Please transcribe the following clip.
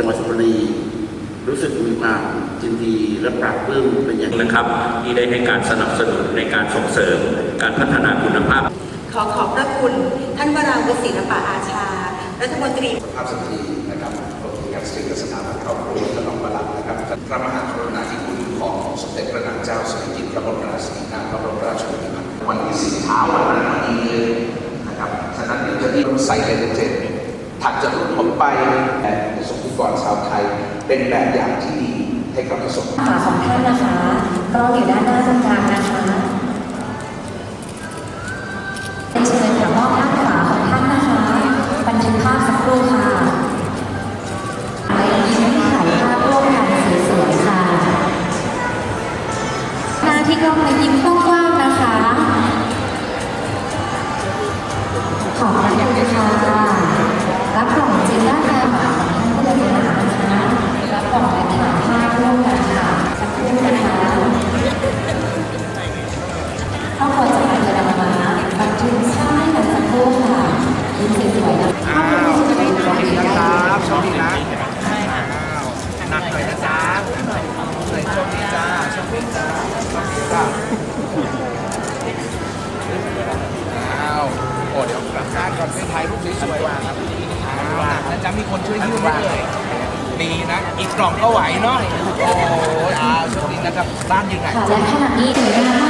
จังหวัดสุพรรณบุรีรู้สึกมีความยินดีและปราบปลื้มเป็นอย่างยิ่งนะครับ ที่ได้ให้การสนับสนุนในการส่งเสริมการพัฒนาคุณภาพ ขอขอบพระคุณท่านวราวุฒิศิลปะอาชา รัฐมนตรีภาพสตรีนะครับรวมถึงการสตรีและสถาบันครอบครัวถนอมประหลัดนะครับพระมหากรุณาธิคุณของสมเด็จพระนางเจ้าสิริกิติ์พระบรมราชินีนาถพระบรมราชชนนีวันที่สิบเช้าวันนั้นวันนี้เลยนะครับฉะนั้นเดี๋ยวจะรีบใส่เลยเจนถัดจากรุ่นผมไปแต่ประสบนิ กรชาวไทย เป็นแบบอย่างที่ดีให้กับประสบขาของท่านนะคะกล้องอยู่ด้านหน้าตรงกลางนะคะเป็นเชิญค่ะมอบด้านขวาของท่านนะคะบันทึกภาพสักครู่ค่ะยิ้มถ่ายภาพร่วมกันสวยๆค่ะหน้าที่กล้องมายิ้มกว้างๆนะคะ ขอบคุณ อ้าวโอ้เดี๋ยวกลับบ้านก่อนไปถ่ายรูปสวยๆว่าครับอ้าวหนักนะจ๊ะมีคนช่วยยืมไหมเอ่ยดีนะ อีกกล่องก็ไหวเนาะ โอ้ยอ้าวโชคดีนะครับ บ้านอยู่ไหน และขณะนี้สวยงามมา